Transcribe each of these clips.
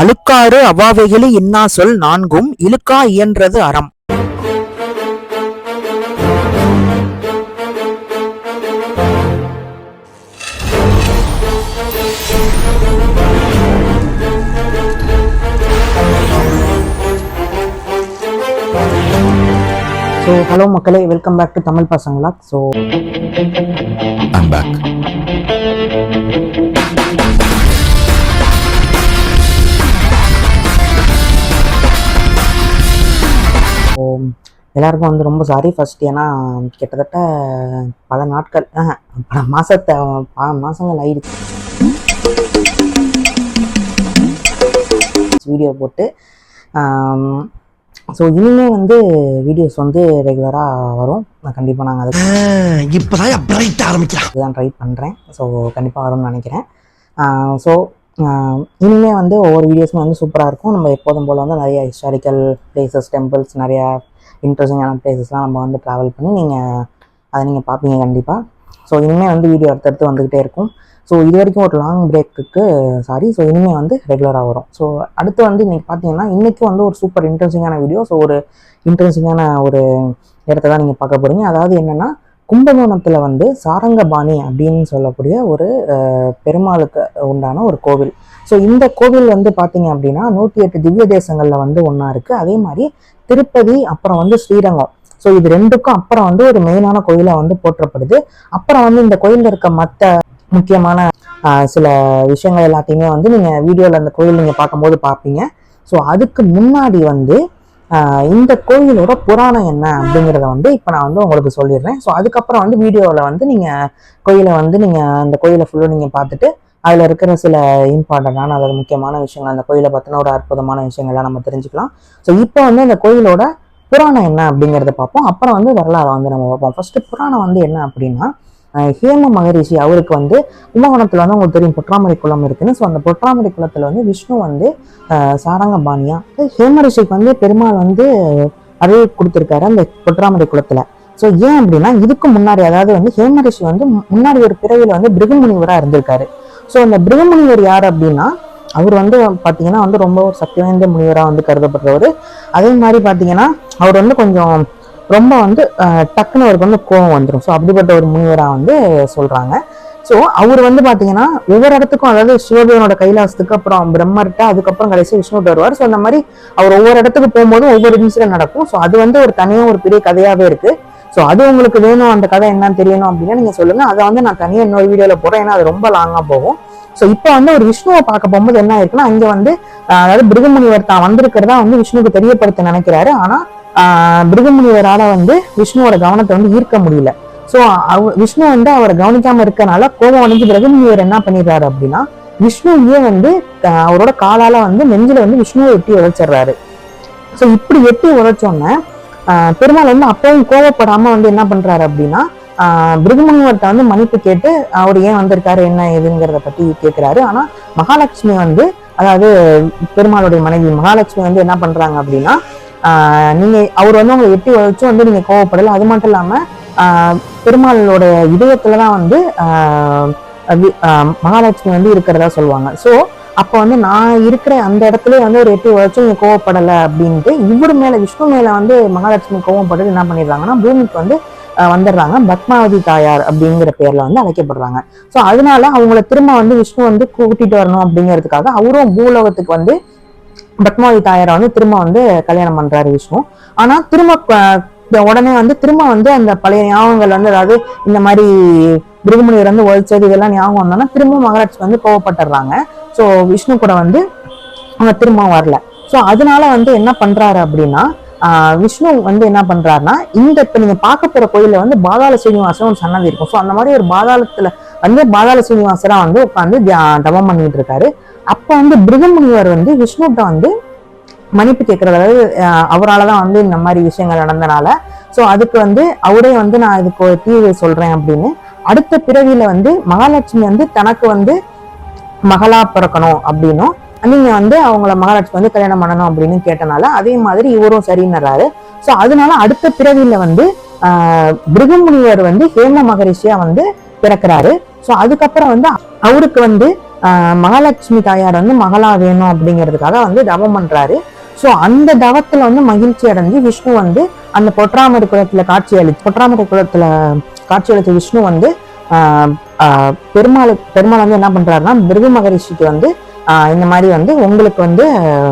அழுக்காறு அவாவைகளி இன்னா சொல் நான்கும் இழுக்கா இயன்றது அறம். ஸோ ஹலோ மக்களே. வெல்கம் பேக் டு தமிழ் பசங்களா ஸோ I'm back. எல்லாருக்கும் வந்து ரொம்ப சாரி ஃபர்ஸ்ட் ஏன்னா கிட்டத்தட்ட பல நாட்கள் பல மாசத்தை பல மாசங்கள் ஆயிடுச்சு. வீடியோ போட்டு ஸோ இனிமே வந்து வீடியோஸ் வந்து ரெகுலராக வரும். கண்டிப்பாக நாங்கள் அதுக்கு இப்பதான் பிரைட் ஆரம்பிக்கிறான் தான் ட்ரை பண்ணுறேன் ஸோ கண்டிப்பாக வரும்னு நினைக்கிறேன். ஸோ இனிமே வந்து ஒவ்வொரு வீடியோஸுமே வந்து சூப்பராக இருக்கும். நம்ம எப்போதும் போல் வந்து நிறைய ஹிஸ்டாரிக்கல் பிளேசஸ் டெம்பிள்ஸ் நிறையா இன்ட்ரெஸ்டிங்கான பிளேசஸ்லாம் நம்ம வந்து ட்ராவல் பண்ணி நீங்கள் அதை நீங்கள் பார்ப்பீங்க கண்டிப்பாக ஸோ இனிமேல் வந்து வீடியோ அடுத்தடுத்து வந்துக்கிட்டே இருக்கும். ஸோ இது வரைக்கும் ஒரு லாங் பிரேக்குக்கு சாரி ஸோ இனிமேல் வந்து ரெகுலராக வரும். ஸோ அடுத்து வந்து இன்றைக்கி பார்த்தீங்கன்னா இன்றைக்கும் வந்து ஒரு சூப்பர் இன்ட்ரெஸ்டிங்கான வீடியோ ஸோ ஒரு இன்ட்ரெஸ்டிங்கான ஒரு இடத்த தான் நீங்கள் பார்க்க போகிறீங்க அதாவது என்னென்னா கும்பகோணத்தில் வந்து சாரங்கபாணி அப்படின்னு சொல்லக்கூடிய ஒரு பெருமாளுக்கு உண்டான ஒரு கோவில். ஸோ இந்த கோவில் வந்து பார்த்தீங்க அப்படின்னா நூற்றி எட்டு திவ்ய தேசங்களில் வந்து ஒன்றா இருக்குது அதே மாதிரி திருப்பதி அப்புறம் வந்து ஸ்ரீரங்கம். ஸோ இது ரெண்டுக்கும் அப்புறம் வந்து ஒரு மெயினான கோயிலாக வந்து போற்றப்படுது. அப்புறம் வந்து இந்த கோயிலில் இருக்க மற்ற முக்கியமான சில விஷயங்கள் எல்லாத்தையுமே வந்து நீங்கள் வீடியோவில் அந்த கோயில் நீங்கள் பார்க்கும்போது பார்ப்பீங்க. ஸோ அதுக்கு முன்னாடி வந்து இந்த கோயிலோட புராணம் என்ன அப்படிங்கிறத வந்து இப்போ நான் வந்து உங்களுக்கு சொல்லிடுறேன். ஸோ அதுக்கப்புறம் வந்து வீடியோவில் வந்து நீங்கள் கோயிலை வந்து நீங்கள் அந்த கோயிலை ஃபுல்லும் நீங்கள் பார்த்துட்டு அதில் இருக்கிற சில இம்பார்ட்டண்டான அதாவது முக்கியமான விஷயங்கள் அந்த கோயிலை பற்றின ஒரு அற்புதமான விஷயங்கள்லாம் நம்ம தெரிஞ்சுக்கலாம். ஸோ இப்போ வந்து அந்த கோயிலோட புராணம் என்ன அப்படிங்கிறத பார்ப்போம். அப்புறம் வந்து வரலாறு வந்து நம்ம பார்ப்போம். ஃபஸ்ட்டு புராணம் வந்து என்ன அப்படின்னா ஹேம மகரிஷி அவருக்கு வந்து கும்பகோணத்தில் வந்து உங்களுக்கு தெரியும் பொற்றாமரை குளம் இருக்குன்னு. ஸோ அந்த பொற்றாமரை குளத்தில் வந்து விஷ்ணு வந்து சாரங்க சாரங்கபாணியா. ஹேம ரிஷிக்கு வந்து பெருமாள் வந்து அருள் கொடுத்துருக்காரு அந்த பொற்றாமரை குளத்தில். ஸோ ஏன் அப்படின்னா இதுக்கு முன்னாடி அதாவது வந்து ஹேம ரிஷி வந்து முன்னாடி ஒரு பிறவியில் வந்து பிருகமுனிவராக இருந்திருக்காரு. ஸோ அந்த பிருகமுனிவர் யார் அப்படின்னா அவர் வந்து பார்த்தீங்கன்னா வந்து ரொம்ப ஒரு சக்தி வாய்ந்த முனிவராக வந்து கருதப்படுறவர். அதே மாதிரி பார்த்தீங்கன்னா அவர் வந்து கொஞ்சம் ரொம்ப வந்து டக்குன்னு அவருக்கு வந்து கோவம் வந்துடும் ஸோ அப்படிப்பட்ட ஒரு முனிவராக வந்து சொல்கிறாங்க ஸோ அவர் வந்து பார்த்தீங்கன்னா ஒவ்வொரு இடத்துக்கும் அதாவது சிவபேவனோட கைலாசத்துக்கு அப்புறம் பிரம்மர்கிட்ட அதுக்கப்புறம் கடைசி விஷ்ணுட்டு வருவார். ஸோ அந்த மாதிரி அவர் ஒவ்வொரு இடத்துக்கு போகும்போதும் ஒவ்வொரு இன்சிடென்ட் நடக்கும். ஸோ அது வந்து ஒரு தனியாக ஒரு பெரிய கதையாகவே இருக்கு. ஸோ அது உங்களுக்கு வேணும் அந்த கதை என்னன்னு தெரியணும் அப்படின்னா நீங்கள் சொல்லுங்க. அதை வந்து நான் தனியாக இன்னொரு வீடியோவில் போகிறேன் ஏன்னா அது ரொம்ப லாங்காக போகும். ஸோ இப்போ வந்து ஒரு விஷ்ணுவை பார்க்க போகும்போது என்ன ஆயிருக்குன்னா அங்கே வந்து அதாவது பிருகமுனிவர் தான் வந்திருக்கிறதா வந்து விஷ்ணுவுக்கு தெரியப்படுத்த நினைக்கிறாரு. ஆனால் பிருகமுனிவரால வந்து விஷ்ணுவோட கவனத்தை வந்து ஈர்க்க முடியல. ஸோ விஷ்ணு வந்து அவரை கவனிக்காம இருக்கனால கோபம் அடைஞ்சு பிருகமுனிவர் என்ன பண்ணிடுறாரு அப்படின்னா விஷ்ணுவையே வந்து அவரோட காலால வந்து நெஞ்சில வந்து விஷ்ணுவை எட்டி உழைச்சிடுறாரு ஸோ இப்படி எட்டி உழைச்சோன்னே ஆஹ், பெருமாள் வந்து அப்பவும் கோவப்படாம வந்து என்ன பண்றாரு அப்படின்னா ஆஹ், பிருகுமுனிவர்கிட்ட வந்து மன்னிப்பு கேட்டு அவர் ஏன் வந்திருக்காரு என்ன ஏதுங்கிறத பத்தி கேட்கிறாரு ஆனா மகாலட்சுமி வந்து அதாவது பெருமாளுடைய மனைவி மகாலட்சுமி வந்து என்ன பண்றாங்க அப்படின்னா நீங்கள் நீங்க அவர் வந்து உங்களை எட்டி உழைச்சும் வந்து நீங்க கோவப்படலை. அது மட்டும் இல்லாம பெருமாளோட இதயத்தில் தான் வந்து ஆஹ், மகாலட்சுமி வந்து இருக்கிறதா சொல்லுவாங்க. ஸோ அப்போ வந்து நான் இருக்கிற அந்த இடத்துல வந்து ஒரு எட்டி உழைச்சும் நீங்கள் கோவப்படலை அப்படின்ட்டு இவர் மேலே விஷ்ணு மேல வந்து மகாலட்சுமி கோவப்பட்டு என்ன பண்ணிடுறாங்கன்னா பூமிக்கு வந்து வந்துடுறாங்க. பத்மாவதி தாயார் அப்படிங்கிற பேரில் வந்து அழைக்கப்படுறாங்க. ஸோ அதனால அவங்கள திரும்ப வந்து விஷ்ணு வந்து கூட்டிட்டு வரணும் அப்படிங்கிறதுக்காக அவரும் பூலோகத்துக்கு வந்து பத்மாவதி தாயாரை வந்து திரும்ப வந்து கல்யாணம் பண்றாரு விஷ்ணு. ஆனா திரும்ப உடனே வந்து திரும்ப வந்து அந்த பழைய ஞாபகங்கள் வந்து அதாவது இந்த மாதிரி பிருகுமுனிவர் வந்து ஒழிச்சது இதெல்லாம் ஞாபகம் வந்தோம்னா திரும்ப மகாராஜ் வந்து கோவப்பட்டுறாங்க. ஸோ விஷ்ணு கூட வந்து அவங்க திரும்ப வரல. ஸோ அதனால வந்து என்ன பண்றாரு அப்படின்னா விஷ்ணு வந்து என்ன பண்றாருன்னா இந்த இப்ப நீங்க பார்க்க போற கோயில வந்து பாதாள சீனிவாசன் ஒரு சன்னதி இருக்கும். ஸோ அந்த மாதிரி ஒரு பாதாளத்துல வந்து பாதாள சீனிவாசரா வந்து உட்காந்து தவம் பண்ணிட்டு இருக்காரு. அப்போ வந்து பிருகமுனிவர் வந்து விஷ்ணுகிட்ட வந்து மன்னிப்பு கேட்கறது அதாவது அவரால் தான் வந்து இந்த மாதிரி விஷயங்கள் நடந்தனால. ஸோ அதுக்கு வந்து அவரே வந்து நான் இதுக்கு ஒரு தீர்வு சொல்கிறேன் அப்படின்னு. அடுத்த பிறவியில வந்து மகாலட்சுமி வந்து தனக்கு வந்து மகளா பிறக்கணும் அப்படின்னும். நீங்க வந்து அவங்கள மகாலட்சுமி வந்து கல்யாணம் பண்ணணும் அப்படின்னு கேட்டனால அதே மாதிரி இவரும் சரின்னுறாரு. ஸோ அதனால அடுத்த பிறவியில வந்து ஆஹ் வந்து ஹேம மகரிஷியா வந்து பிறக்கிறாரு. ஸோ அதுக்கப்புறம் வந்து அவருக்கு வந்து மகாலட்சுமி தாயார் வந்து மகளா வேணும் அப்படிங்கிறதுக்காக வந்து தவம் பண்றாரு. ஸோ அந்த தவத்துல வந்து மகிழ்ச்சி அடைஞ்சு விஷ்ணு வந்து அந்த பொற்றாமரை குளத்துல காட்சி அளி பொற்றாமரை குளத்துல காட்சி அளித்த விஷ்ணு வந்து ஆஹ் ஆஹ் பெருமாள் பெருமாள் வந்து என்ன பண்றாருன்னா பிருகு மகரிஷிக்கு வந்து ஆஹ் இந்த மாதிரி வந்து உங்களுக்கு வந்து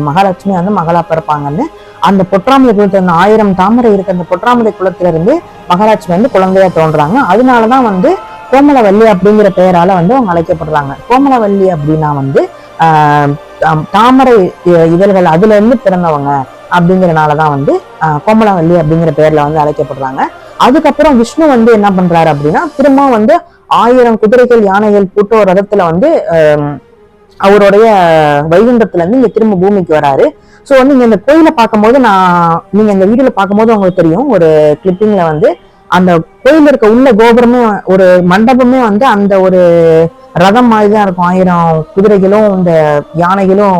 மகாலட்சுமி வந்து மகளா பிறப்பாங்கன்னு அந்த பொற்றாமரை குளத்துல அந்த ஆயிரம் தாமரை இருக்க அந்த பொற்றாமரை குளத்துல இருந்து மகாலட்சுமி வந்து குழந்தையா தோன்றாங்க. அதனாலதான் வந்து கோமலவல்லி அப்படிங்கிற பெயரால வந்து அவங்க அழைக்கப்படுறாங்க. கோமலவல்லி அப்படின்னா வந்து ஆஹ் தாமரை இதழ்கள் அதுல இருந்து பிறந்தவங்க அப்படிங்கறனாலதான் வந்து கோமலவல்லி அப்படிங்கிற பெயர்ல வந்து அழைக்கப்படுறாங்க. அதுக்கப்புறம் விஷ்ணு வந்து என்ன பண்றாரு அப்படின்னா திரும்ப வந்து ஆயிரம் குதிரைகள் யானைகள் கூட்ட ஒரு ரதத்துல வந்து ஆஹ் அவருடைய வைகுண்டத்துல இருந்து இங்க திரும்ப பூமிக்கு வராரு. ஸோ வந்து நீங்க இந்த கோயிலை பார்க்கும்போது நான் நீங்க இந்த வீடியோல பார்க்கும்போது உங்களுக்கு தெரியும் ஒரு கிளிப்பிங்ல வந்து அந்த கோயில் இருக்க உள்ள கோபுரமும் ஒரு மண்டபமே வந்து அந்த ஒரு ரதம் மாதிரி தான் இருக்கும். ஆயிரம் குதிரைகளும் இந்த யானைகளும்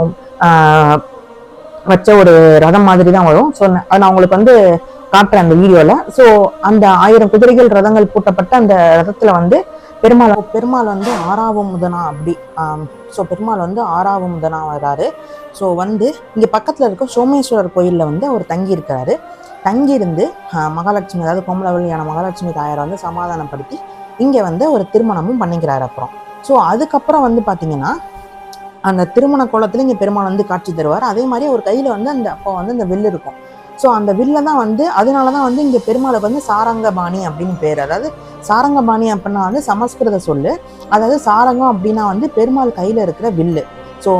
வச்ச ஒரு ரதம் மாதிரி தான் வரும் ஸோ நான் அவங்களுக்கு வந்து காட்டுறேன் அந்த வீடியோல. ஸோ அந்த ஆயிரம் குதிரைகள் ரதங்கள் பூட்டப்பட்ட அந்த ரதத்துல வந்து பெருமாள் பெருமாள் வந்து ஆறாவும் முதனா அப்படி ஸோ பெருமாள் வந்து ஆறாவும் முதனா வர்றாரு ஸோ வந்து இங்கே பக்கத்தில் இருக்க சோமேஸ்வரர் கோயிலில் வந்து அவர் தங்கி இருக்கிறாரு தங்கியிருந்து மகாலட்சுமி அதாவது கோமலவல்லியான மகாலட்சுமி தாயாரை வந்து சமாதானப்படுத்தி இங்கே வந்து ஒரு திருமணமும் பண்ணிக்கிறார் அப்புறம். ஸோ அதுக்கப்புறம் வந்து பார்த்தீங்கன்னா அந்த திருமண கோலத்தில் இங்கே பெருமாள் வந்து காட்சி தருவார். அதே மாதிரி ஒரு கையில் வந்து அந்த அப்போ வந்து அந்த வில்லு இருக்கும். ஸோ அந்த வில்ல தான் வந்து அதனால தான் வந்து இங்கே பெருமாளுக்கு வந்து சாரங்கபாணி அப்படின்னு பேர். அதாவது சாரங்கபாணி அப்படின்னா வந்து சமஸ்கிருத சொல்லு. அதாவது சாரங்கம் அப்படின்னா வந்து பெருமாள் கையில் இருக்கிற வில்லு. ஸோ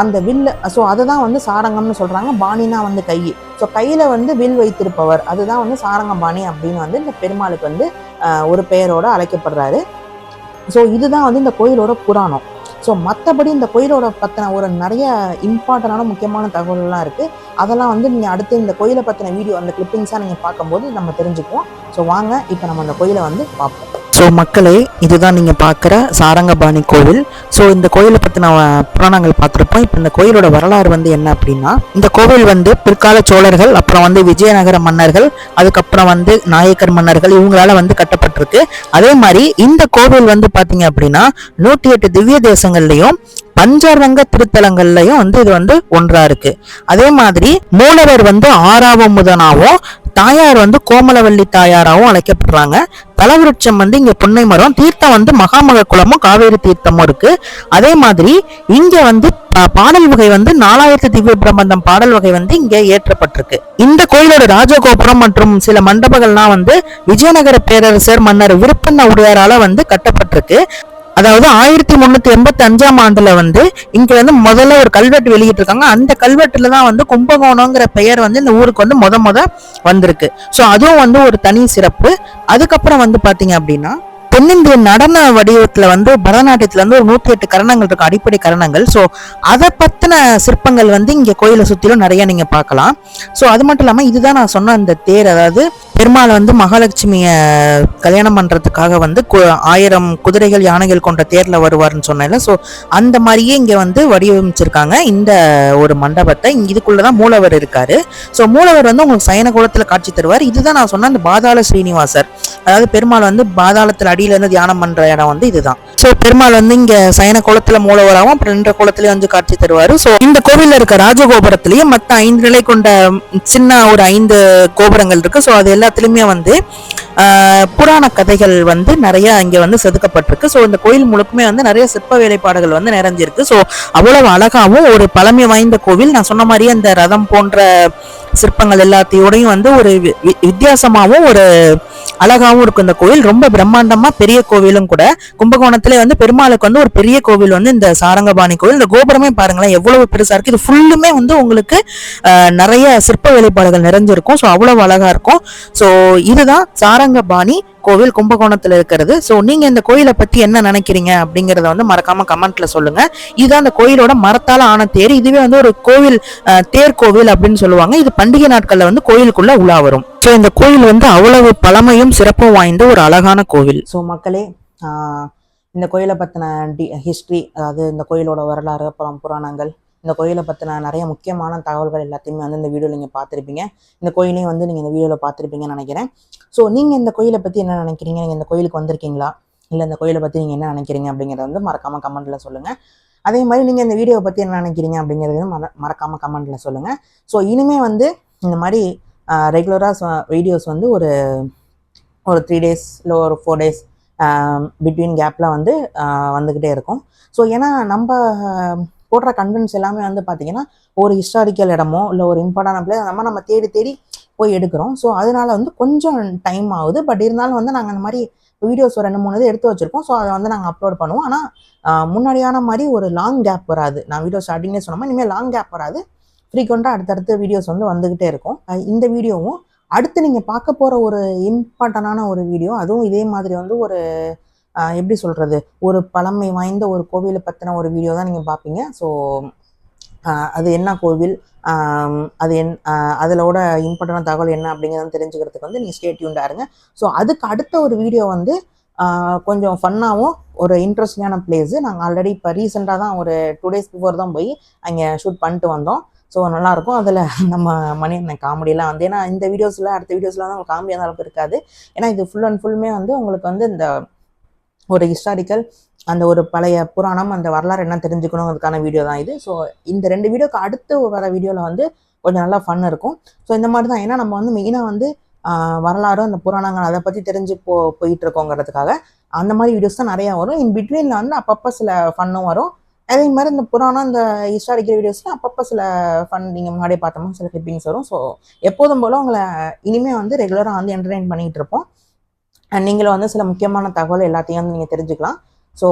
அந்த வில்லு ஸோ அதை தான் வந்து சாரங்கம்னு சொல்கிறாங்க பாணினா வந்து கை. ஸோ கையில் வந்து வில் வைத்திருப்பவர். அதுதான் வந்து சாரங்கபாணி அப்படின்னு வந்து இந்த பெருமாளுக்கு வந்து ஒரு பெயரோடு அழைக்கப்படுறாரு. ஸோ இதுதான் வந்து இந்த கோயிலோட புராணம். ஸோ மற்றபடி இந்த கோயிலோட பற்றின ஒரு நிறைய இம்பார்ட்டண்டான முக்கியமான தகவல்கள்லாம் இருக்குது அதெல்லாம் வந்து நீங்கள் அடுத்து இந்த கோயிலை பற்றின வீடியோ அந்த கிளிப்பிங்ஸாக நீங்கள் பார்க்கும்போது நம்ம தெரிஞ்சுக்குவோம். ஸோ வாங்க இப்போ நம்ம அந்த கோயிலை வந்து பார்ப்போம். ஸோ மக்களே இதுதான் நீங்கள் பார்க்குற சாரங்கபாணி கோவில். ஸோ இந்த கோயிலை பற்றி நான் புராணங்கள் பார்த்துருப்போம். இப்போ இந்த கோயிலோட வரலாறு வந்து என்ன அப்படின்னா இந்த கோவில் வந்து பிற்கால சோழர்கள் அப்புறம் வந்து விஜயநகர மன்னர்கள் அதுக்கப்புறம் வந்து நாயக்கர் மன்னர்கள் இவங்களால வந்து கட்டப்பட்டிருக்கு. அதே மாதிரி இந்த கோவில் வந்து பார்த்தீங்க அப்படின்னா நூற்றி எட்டு திவ்ய தேசங்கள்லையும் பஞ்சரங்க திருத்தலங்கள்லயும் வந்து இது வந்து ஒன்றா இருக்கு. அதே மாதிரி மூலவர் வந்து ஆறாவமுதனாவும் தாயார் வந்து கோமலவல்லி தாயாராகவும் அழைக்கப்படுறாங்க. தலவிருட்சம் வந்து இங்க புன்னை மரம் தீர்த்தம் வந்து மகாமக குளமும் காவேரி தீர்த்தமும் இருக்கு. அதே மாதிரி இங்க வந்து பா- பாடல் வகை வந்து நாலாயிரத்து திவ்ய பிரபந்தம் பாடல் வகை வந்து இங்க ஏற்றப்பட்டிருக்கு. இந்த கோயிலோட ராஜகோபுரம் மற்றும் சில மண்டபங்கள்லாம் வந்து விஜயநகர பேரரசர் மன்னர் விருப்பண்ண உடையாரால வந்து கட்டப்பட்டிருக்கு. அதாவது ஆயிரத்தி முன்னூத்தி எண்பத்தி அஞ்சாம் ஆண்டுல வந்து இங்க வந்து முதல்ல ஒரு கல்வெட்டு வெளியிட்டிருக்காங்க. அந்த கல்வெட்டுல தான் வந்து கும்பகோணங்கிற பெயர் வந்து இந்த ஊருக்கு வந்து முத முத வந்திருக்கு. ஸோ அதுவும் வந்து ஒரு தனி சிறப்பு. அதுக்கப்புறம் வந்து பாத்தீங்க அப்படின்னா தென்னிந்திய நடன வடிவத்தில் வந்து பரதநாட்டியத்தில் வந்து ஒரு நூற்றி எட்டு கரணங்கள் இருக்கு அடிப்படை கரணங்கள். ஸோ அதை பற்றின சிற்பங்கள் வந்து இங்கே கோயிலை சுற்றிலும் நிறைய நீங்கள் பார்க்கலாம். ஸோ அது மட்டும் இல்லாமல் இதுதான் நான் சொன்ன அந்த தேர். அதாவது பெருமாள் வந்து மகாலட்சுமியை கல்யாணம் பண்ணுறதுக்காக வந்து ஆயிரம் குதிரைகள் யானைகள் கொண்ட தேரில் வருவார்னு சொன்னேன்ல. ஸோ அந்த மாதிரியே இங்கே வந்து வடிவமைச்சிருக்காங்க. இந்த ஒரு மண்டபத்தை. இதுக்குள்ளே தான் மூலவர் இருக்காரு. ஸோ மூலவர் வந்து உங்களுக்கு சயன கோலத்தில் காட்சி தருவார். இதுதான் நான் சொன்ன அந்த பாதாள ஸ்ரீனிவாசர். அதாவது பெருமாள் வந்து பாதாளத்தில் அடி அடியிலேருந்து தியானம் பண்ணுற இடம் வந்து இதுதான். ஸோ பெருமாள் வந்து இங்கே சயன குளத்தில் மூலவராகவும் அப்புறம் நின்ற குளத்துலேயும் வந்து காட்சி தருவார். ஸோ இந்த கோவிலில் இருக்க ராஜகோபுரத்துலேயும் மற்ற ஐந்து நிலை கொண்ட சின்ன ஒரு ஐந்து கோபுரங்கள் இருக்குது ஸோ அது எல்லாத்துலேயுமே வந்து புராண கதைகள் வந்து நிறைய இங்கே வந்து செதுக்கப்பட்டிருக்கு. ஸோ இந்த கோயில் முழுக்குமே வந்து நிறைய சிற்ப வேலைப்பாடுகள் வந்து நிறைஞ்சிருக்கு. ஸோ அவ்வளவு அழகாகவும் ஒரு பழமை வாய்ந்த கோவில். நான் சொன்ன மாதிரியே அந்த ரதம் போன்ற சிற்பங்கள் எல்லாத்தையோடையும் வந்து ஒரு வி- ஒரு அழகாகவும் இருக்கும். இந்த கோவில் ரொம்ப பிரம்மாண்டமா பெரிய கோவிலும் கூட கும்பகோணத்திலே வந்து பெருமாளுக்கு வந்து ஒரு பெரிய கோவில் வந்து இந்த சாரங்கபாணி கோவில். இந்த கோபுரமே பாருங்களேன் எவ்வளவு பெருசா இருக்கு. இது ஃபுல்லுமே வந்து உங்களுக்கு நிறைய சிற்ப வேலைப்பாடுகள் நிறைஞ்சிருக்கும். ஸோ அவ்வளவு அழகா இருக்கும். ஸோ இதுதான் சாரங்கபாணி கோவில் கும்பகோணத்தில் இருக்கிறது. ஸோ நீங்கள் இந்த கோயிலை பற்றி என்ன நினைக்கிறீங்க அப்படிங்கிறத வந்து மறக்காம கமெண்ட்ல சொல்லுங்க. இதுதான் அந்த கோயிலோட மரத்தால் ஆன தேர். இதுவே வந்து ஒரு கோவில் தேர் கோவில் அப்படின்னு சொல்லுவாங்க. இது பண்டிகை நாட்களில் வந்து கோயிலுக்குள்ள உலா வரும். ஸோ இந்த கோயில் வந்து அவ்வளவு பழமையும் சிறப்பும் வாய்ந்த ஒரு அழகான கோவில். ஸோ மக்களே இந்த கோயிலை பற்றின டி ஹிஸ்ட்ரி அதாவது இந்த கோயிலோட வரலாறு அப்புறம் புராணங்கள் இந்த கோயிலை பற்றின நிறைய முக்கியமான தகவல்கள் எல்லாத்தையுமே வந்து இந்த வீடியோவில் நீங்கள் பார்த்துருப்பீங்க. இந்த கோயிலையும் வந்து நீங்கள் இந்த வீடியோவில் பார்த்துருப்பீங்கன்னு நினைக்கிறேன். ஸோ நீங்கள் இந்த கோயிலை பற்றி என்ன நினைக்கிறீங்க? நீங்கள் இந்த கோயிலுக்கு வந்திருக்கீங்களா? இல்லை இந்த கோயிலை பற்றி நீங்கள் என்ன நினைக்கிறீங்க? அப்படிங்கிறத வந்து மறக்காமல் கமெண்ட்டில் சொல்லுங்கள் அதே மாதிரி நீங்கள் இந்த வீடியோவை பற்றி என்ன நினைக்கிறீங்க? அப்படிங்கிறது மற மறக்காமல் கமெண்ட்டில் சொல்லுங்கள் ஸோ இனிமே வந்து இந்த மாதிரி ரெகுலராக வீடியோஸ் வந்து ஒரு ஒரு த்ரீ டேஸ் இல்லை ஒரு ஃபோர் டேஸ் பிட்வீன் கேப்பில் வந்து வந்துக்கிட்டே இருக்கும். ஸோ ஏன்னா நம்ம போடுற கண்டென்ட்ஸ் எல்லாமே வந்து பார்த்திங்கன்னா ஒரு ஹிஸ்டாரிக்கல் இடமோ இல்லை ஒரு இம்பார்ட்டான பிளேஸ் அந்த மாதிரி நம்ம தேடி தேடி போய் எடுக்கிறோம். ஸோ அதனால வந்து கொஞ்சம் டைம் ஆகுது. பட் இருந்தாலும் வந்து நாங்கள் அந்த மாதிரி வீடியோஸ் ஒரு ரெண்டு மூணு இது எடுத்து வச்சுருக்கோம். ஸோ அதை வந்து நாங்கள் அப்லோட் பண்ணுவோம். ஆனால் முன்னாடியான மாதிரி ஒரு லாங் கேப் வராது. நான் வீடியோ ஸ்டார்டிங்கே சொன்ன இனிமேல் லாங் கேப் வராது. ஃப்ரீக்வெண்ட்டாக அடுத்தடுத்த வீடியோஸ் வந்து வந்துக்கிட்டே இருக்கும். இந்த வீடியோவும் அடுத்து நீங்கள் பார்க்க போகிற ஒரு இம்பார்ட்டண்டான ஒரு வீடியோ அதுவும் இதே மாதிரி வந்து ஒரு எப்படி சொல்கிறது ஒரு பழமை வாய்ந்த ஒரு கோவிலை பற்றின ஒரு வீடியோ தான் நீங்கள் பார்ப்பீங்க ஸோ அது என்ன கோவில்? அது என் அதிலோட இம்பார்ட்டண்டான தகவல் என்ன அப்படிங்கிறத தெரிஞ்சுக்கிறதுக்கு வந்து நீங்கள் ஸ்டேட்யூண்டாக இருங்க. ஸோ அதுக்கு அடுத்த ஒரு வீடியோ வந்து கொஞ்சம் ஃபன்னாகவும் ஒரு இன்ட்ரெஸ்டிங்கான பிளேஸு நாங்கள் ஆல்ரெடி இப்போ ரீசெண்டாக தான் ஒரு டூ டேஸ் பிஃபோர் தான் போய் அங்கே ஷூட் பண்ணிட்டு வந்தோம். ஸோ நல்லாயிருக்கும் அதில் நம்ம மணி என்ன காமெடியெலாம் வந்து ஏன்னா இந்த வீடியோஸில் அடுத்த வீடியோஸில் தான் உங்களுக்கு காமெடி அந்த அளவுக்கு இருக்காது. ஏன்னா இது ஃபுல் அண்ட் ஃபுல்லுமே வந்து உங்களுக்கு வந்து இந்த ஒரு ஹிஸ்டாரிக்கல் அந்த ஒரு பழைய புராணம் அந்த வரலாறு என்ன தெரிஞ்சுக்கணுங்கிறதுக்கான வீடியோ தான் இது. ஸோ இந்த ரெண்டு வீடியோக்கு அடுத்து வர வீடியோவில் வந்து கொஞ்சம் நல்லா ஃபன் இருக்கும். ஸோ இந்த மாதிரி தான். ஏன்னா நம்ம வந்து மெயினாக வந்து வரலாறும் வரலாறு அந்த புராணங்கள் அதை பற்றி தெரிஞ்சு போ போயிட்டு இருக்கோங்கிறதுக்காக அந்த மாதிரி வீடியோஸ் தான் நிறையா வரும். இன் பிட்வீனில் வந்து அப்பப்போ சில ஃபன்னும் வரும். அதே மாதிரி இந்த புராணம் இந்த ஹிஸ்டாரிக்கல் வீடியோஸில் அப்பப்போ சில ஃபன் நீங்கள் முன்னாடியே பார்த்தோம்னா சில கிளிப்பிங்ஸ் வரும். ஸோ எப்போதும் போல் உங்களை இனிமேல் வந்து ரெகுலராக வந்து என்டர்டெயின் பண்ணிகிட்டு இருப்போம். அண்ட் நீங்களும் வந்து சில முக்கியமான தகவல் எல்லாத்தையும் வந்து நீங்கள் தெரிஞ்சுக்கலாம். ஸோ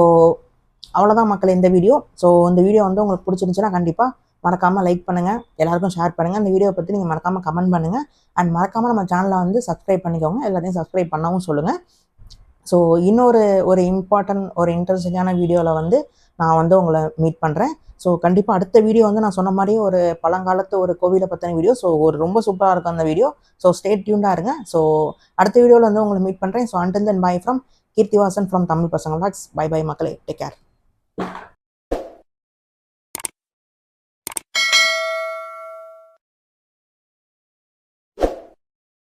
அவ்வளோதான் மக்கள் இந்த வீடியோ. ஸோ இந்த வீடியோ வந்து உங்களுக்கு பிடிச்சிருந்துச்சுன்னா கண்டிப்பாக மறக்காமல் லைக் பண்ணுங்கள் எல்லாருக்கும் ஷேர் பண்ணுங்கள் இந்த வீடியோ பற்றி நீங்கள் மறக்காமல் கமெண்ட் பண்ணுங்கள் அண்ட் மறக்காமல் நம்ம சேனலை வந்து சப்ஸ்கிரைப் பண்ணிக்கோங்க. எல்லாத்தையும் சப்ஸ்கிரைப் பண்ணவும் சொல்லுங்கள் ஸோ இன்னொரு ஒரு இம்பார்ட்டன்ட் ஒரு இன்ட்ரெஸ்டிங்கான வீடியோவில் வந்து நான் வந்து உங்களை மீட் பண்ணுறேன் ஸோ கண்டிப்பாக அடுத்த வீடியோ வந்து நான் சொன்ன மாதிரி ஒரு பழங்காலத்து ஒரு கோவிலை பற்றின வீடியோ ஸோ ஒரு ரொம்ப சூப்பராக இருக்கும் அந்த வீடியோ ஸோ ஸ்டேட் டியூண்டாக இருங்க. ஸோ அடுத்த வீடியோவில் வந்து உங்களை மீட் பண்ணுறேன் so and then bye from Keerthivasan from Tamil Pasanga. Bye bye மக்களே. Take care